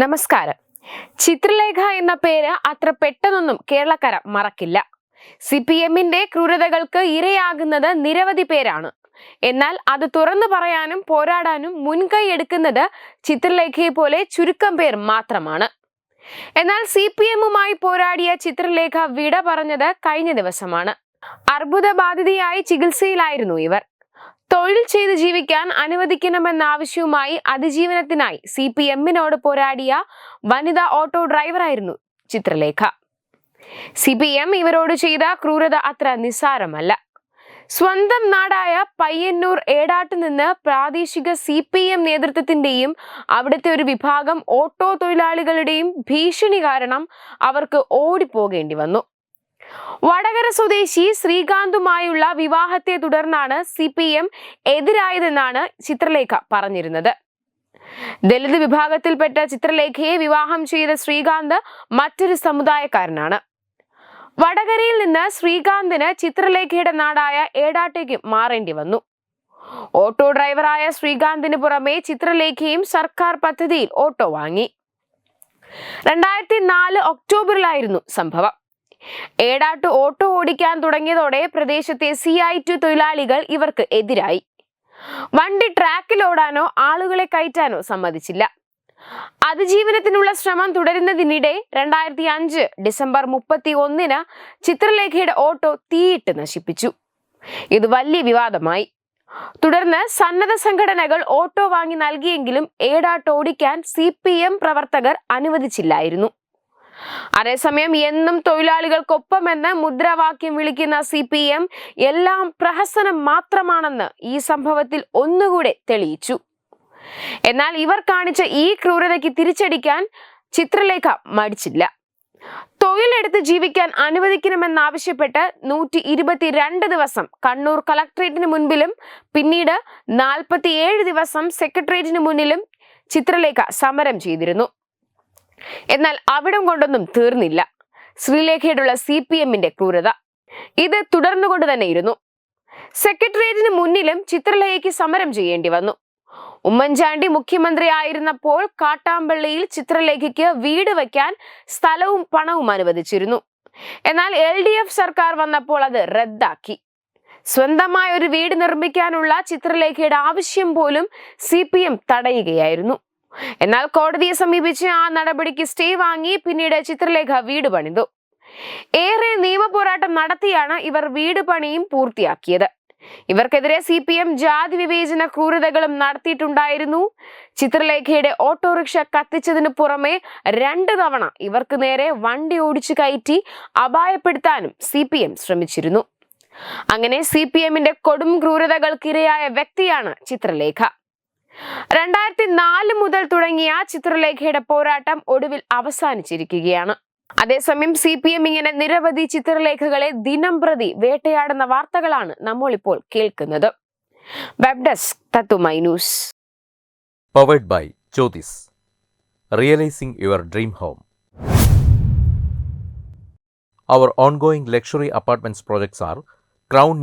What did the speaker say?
നമസ്കാരം. ചിത്രലേഖ എന്ന പേര് അത്ര പെട്ടെന്നൊന്നും കേരളക്കര മറക്കില്ല. സി പി എമ്മിന്റെ ക്രൂരതകൾക്ക് ഇരയാകുന്നത് നിരവധി പേരാണ്. എന്നാൽ അത് തുറന്നു പറയാനും പോരാടാനും മുൻകൈ എടുക്കുന്നത് ചിത്രലേഖയെ പോലെ ചുരുക്കം പേർ മാത്രമാണ്. എന്നാൽ സി പി എമ്മുമായി പോരാടിയ ചിത്രലേഖ വിട പറഞ്ഞത് കഴിഞ്ഞ ദിവസമാണ്. അർബുദബാധിതയായി ചികിത്സയിലായിരുന്നു ഇവർ. തൊഴിൽ ചെയ്ത് ജീവിക്കാൻ അനുവദിക്കണമെന്ന ആവശ്യവുമായി അതിജീവനത്തിനായി സി പി എമ്മിനോട് പോരാടിയ വനിതാ ഓട്ടോ ഡ്രൈവറായിരുന്നു ചിത്രലേഖ. സി പി എം ഇവരോട് ചെയ്ത ക്രൂരത അത്ര നിസ്സാരമല്ല. സ്വന്തം നാടായ പയ്യന്നൂർ ഏടാട്ട് നിന്ന് പ്രാദേശിക സി പി എം നേതൃത്വത്തിന്റെയും അവിടുത്തെ ഒരു വിഭാഗം ഓട്ടോ തൊഴിലാളികളുടെയും ഭീഷണി കാരണം അവർക്ക് ഓടിപ്പോകേണ്ടി വന്നു. വടകര സ്വദേശി ശ്രീകാന്തുമായുള്ള വിവാഹത്തെ തുടർന്നാണ് സി പി എം എതിരായതെന്നാണ് ചിത്രലേഖ പറഞ്ഞിരുന്നത്. ദലിത് വിഭാഗത്തിൽപ്പെട്ട ചിത്രലേഖയെ വിവാഹം ചെയ്ത ശ്രീകാന്ത് മറ്റൊരു സമുദായക്കാരനാണ്. വടകരയിൽ നിന്ന് ശ്രീകാന്തിന് ചിത്രലേഖയുടെ നാടായ ഏടാട്ടേക്ക് മാറേണ്ടി വന്നു. ഓട്ടോ ഡ്രൈവറായ ശ്രീകാന്തിന് പുറമെ ചിത്രലേഖയും സർക്കാർ പദ്ധതിയിൽ ഓട്ടോ വാങ്ങി. രണ്ടായിരത്തി നാല് ഒക്ടോബറിലായിരുന്നു സംഭവം. ഏടാട്ട് ഓട്ടോ ഓടിക്കാൻ തുടങ്ങിയതോടെ പ്രദേശത്തെ സി ഐ ടു തൊഴിലാളികൾ ഇവർക്ക് എതിരായി. വണ്ടി ട്രാക്കിൽ ഓടാനോ ആളുകളെ കയറ്റാനോ സമ്മതിച്ചില്ല. അതിജീവനത്തിനുള്ള ശ്രമം തുടരുന്നതിനിടെ രണ്ടായിരത്തി അഞ്ച് ഡിസംബർ മുപ്പത്തി ഒന്നിന് ചിത്രലേഖയുടെ ഓട്ടോ തീയിട്ട് നശിപ്പിച്ചു. ഇത് വലിയ വിവാദമായി. തുടർന്ന് സന്നദ്ധ സംഘടനകൾ ഓട്ടോ വാങ്ങി നൽകിയെങ്കിലും ഏടാട്ട് ഓടിക്കാൻ സി പി എം പ്രവർത്തകർ അനുവദിച്ചില്ലായിരുന്നു. അതേസമയം എന്നും തൊഴിലാളികൾക്കൊപ്പമെന്ന് മുദ്രാവാക്യം വിളിക്കുന്ന സി പി എം എല്ലാം പ്രഹസനം മാത്രമാണെന്ന് ഈ സംഭവത്തിൽ ഒന്നുകൂടെ തെളിയിച്ചു. എന്നാൽ ഇവർ കാണിച്ച ഈ ക്രൂരതയ്ക്ക് തിരിച്ചടിക്കാൻ ചിത്രലേഖ മടിച്ചില്ല. തൊഴിലെടുത്ത് ജീവിക്കാൻ അനുവദിക്കണമെന്നാവശ്യപ്പെട്ട് നൂറ്റി ഇരുപത്തിരണ്ട് ദിവസം കണ്ണൂർ കളക്ട്രേറ്റിന് മുൻപിലും പിന്നീട് നാൽപ്പത്തിയേഴ് ദിവസം സെക്രട്ടേറിയറ്റിന് മുന്നിലും ചിത്രലേഖ സമരം ചെയ്തിരുന്നു. എന്നാൽ അവിടം കൊണ്ടൊന്നും തീർന്നില്ല. ശ്രീലേഖയോടുള്ള സി പി എമ്മിന്റെ ക്രൂരത. ഇത് തുടർന്നുകൊണ്ട് തന്നെ ഇരുന്നു. സെക്രട്ടേറിയറ്റിന് മുന്നിലും ചിത്രലേഖയ്ക്ക് സമരം ചെയ്യേണ്ടി വന്നു. ഉമ്മൻചാണ്ടി മുഖ്യമന്ത്രി ആയിരുന്നപ്പോൾ കാട്ടാമ്പള്ളിയിൽ ചിത്രലേഖയ്ക്ക് വീട് വയ്ക്കാൻ സ്ഥലവും പണവും അനുവദിച്ചിരുന്നു. എന്നാൽ എൽ ഡി എഫ് സർക്കാർ വന്നപ്പോൾ അത് റദ്ദാക്കി. സ്വന്തമായ ഒരു വീട് നിർമ്മിക്കാനുള്ള ചിത്രലേഖയുടെ ആവശ്യം പോലും സി പി എം തടയുകയായിരുന്നു. എന്നാൽ കോടതിയെ സമീപിച്ച് ആ നടപടിക്ക് സ്റ്റേ വാങ്ങി പിന്നീട് ചിത്രലേഖ വീട് പണിതു. ഏറെ നിയമപോരാട്ടം നടത്തിയാണ് ഇവർ വീട് പണിയും പൂർത്തിയാക്കിയത്. ഇവർക്കെതിരെ സി പി എം ജാതി വിവേചന ക്രൂരതകളും നടത്തിയിട്ടുണ്ടായിരുന്നു. ചിത്രലേഖയുടെ ഓട്ടോറിക്ഷ കത്തിച്ചതിന് പുറമെ രണ്ട് തവണ ഇവർക്ക് നേരെ വണ്ടി ഓടിച്ചു കയറ്റി അപായപ്പെടുത്താനും സി പി എം ശ്രമിച്ചിരുന്നു. അങ്ങനെ സി പി എമ്മിന്റെ കൊടും ക്രൂരതകൾക്കിരയായ വ്യക്തിയാണ് ചിത്രലേഖ. രണ്ടായിരത്തി നാല് മുതൽ തുടങ്ങിയ ചിത്രലേഖയുടെ പോരാട്ടം ഒടുവിൽ അവസാനിച്ചിരിക്കുകയാണ്. അതേസമയം സി പി എം ഇങ്ങനെ നിരവധി ചിത്രലേഖകളെ ദിനം പ്രതി വേട്ടയാടുന്ന വാർത്തകളാണ് നമ്മൾ ഇപ്പോൾ കേൾക്കുന്നത് വെബ് ഡെസ്ക് തത്തുമൈ powered by Jyothis realising your dream home Our ongoing luxury apartments projects are Crown